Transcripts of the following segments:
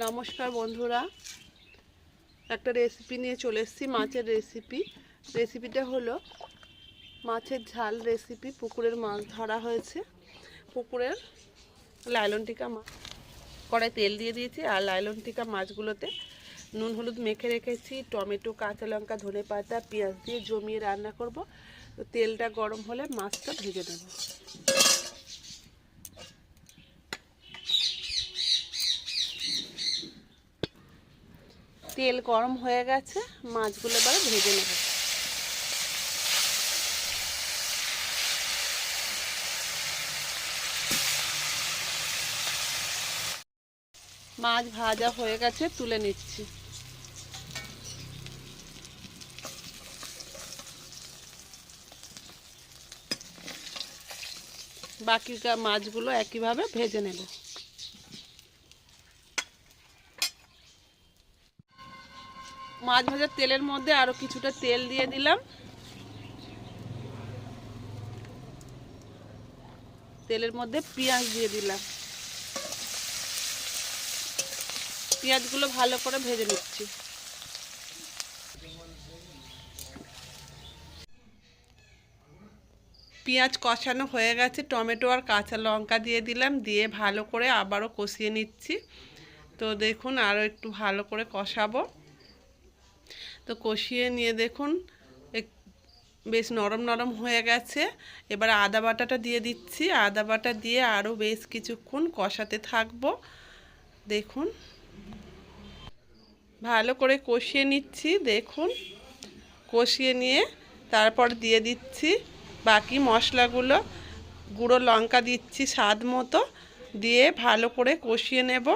নমস্কার বন্ধুরা। একটা রেসিপি নিয়ে চলে এসেছি, মাছের রেসিপি রেসিপিটা হলো মাছের ঝাল রেসিপি পুকুরের মাছ ধরা হয়েছে। পুকুরের লাইলন টিকা মাছ কড়াই তেল দিয়ে দিয়েছি আর লাইলন টিকা মাছগুলোতে নুন, হলুদ মেখে রেখেছি, টমেটো, কাঁচা লঙ্কা, ধনে পাতা, পেঁয়াজ দিয়ে জমিয়ে রান্না করব। তেলটা গরম হলে মাছটা ভেজে নেব। তেল গরম হয়ে গেছে, মাছগুলো এবার ভেজে নেব। মাছ ভাজা হয়ে গেছে, তুলে নিচ্ছি। বাকি মাছগুলো একইভাবে ভেজে নেব। মাছ ভাজার তেলের মধ্যে আরও কিছুটা তেল দিয়ে দিলাম। তেলের মধ্যে পেঁয়াজ দিয়ে দিলাম। পেঁয়াজগুলো ভালো করে ভেজে নিচ্ছি। পেঁয়াজ কষানো হয়ে গেছে, টমেটো আর কাঁচা লঙ্কা দিয়ে দিলাম, দিয়ে ভালো করে আবারও কষিয়ে নিচ্ছি। তো দেখুন আরও একটু ভালো করে কষাবো। তো কষিয়ে নিয়ে দেখুন বেশ নরম নরম হয়ে গেছে। এবার আদা বাটাটা দিয়ে দিচ্ছি। আদা বাটা দিয়ে আরও বেশ কিছুক্ষণ কষাতে থাকব। দেখুন, ভালো করে কষিয়ে নিচ্ছি। দেখুন, কষিয়ে নিয়ে তারপর দিয়ে দিচ্ছি বাকি মশলাগুলো। গুঁড়ো লঙ্কা দিচ্ছি স্বাদ মতো। দিয়ে ভালো করে কষিয়ে নেব।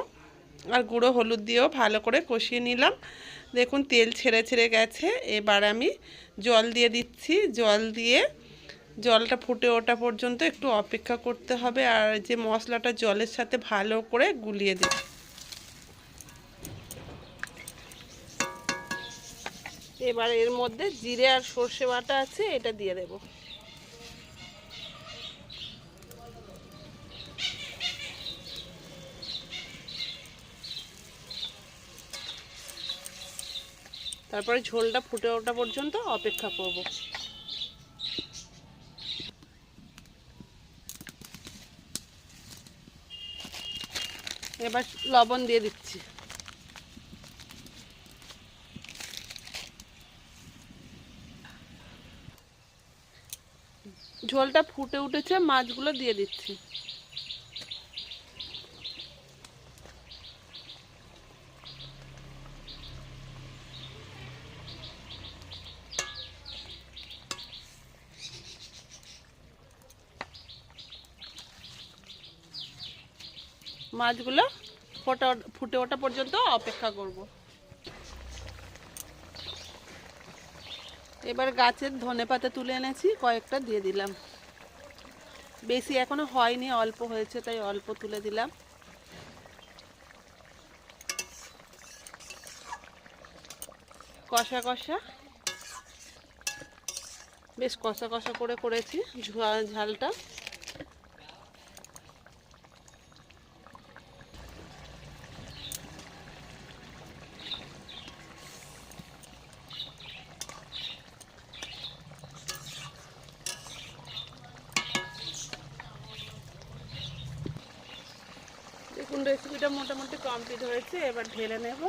আর গুঁড়ো হলুদ দিয়েও ভালো করে কষিয়ে নিলাম। দেখুন, তেল ছেড়ে ছেড়ে গেছে। এবার আমি জল দিয়ে দিচ্ছি। জল দিয়ে জলটা ফুটে ওঠা পর্যন্ত একটু অপেক্ষা করতে হবে। আর যে মশলাটা জলের সাথে ভালো করে গুলিয়ে দিই এবার এর মধ্যে জিরে আর সর্ষে বাটা আছে, এটা দিয়ে দেব। তারপরে ঝোলটা ফুটে ওঠা পর্যন্ত অপেক্ষা করব। এবার লবণ দিয়ে দিচ্ছি। ঝোলটা ফুটে উঠেছে, মাছগুলো দিয়ে দিচ্ছি। মাছগুলো ফোটা ফুটে ওঠা পর্যন্ত অপেক্ষা করব। এবার গাছের ধনে পাতা তুলে এনেছি, কয়েকটা দিয়ে দিলাম। বেশি এখনও হয়নি, অল্প হয়েছে, তাই অল্প তুলে দিলাম। কষা কষা। বেশ কষা কষা করে করেছি ঝালটা দেখুন রেসিপিটা মোটামুটি কমপ্লিট হয়েছে এবার ঢেলে নেব।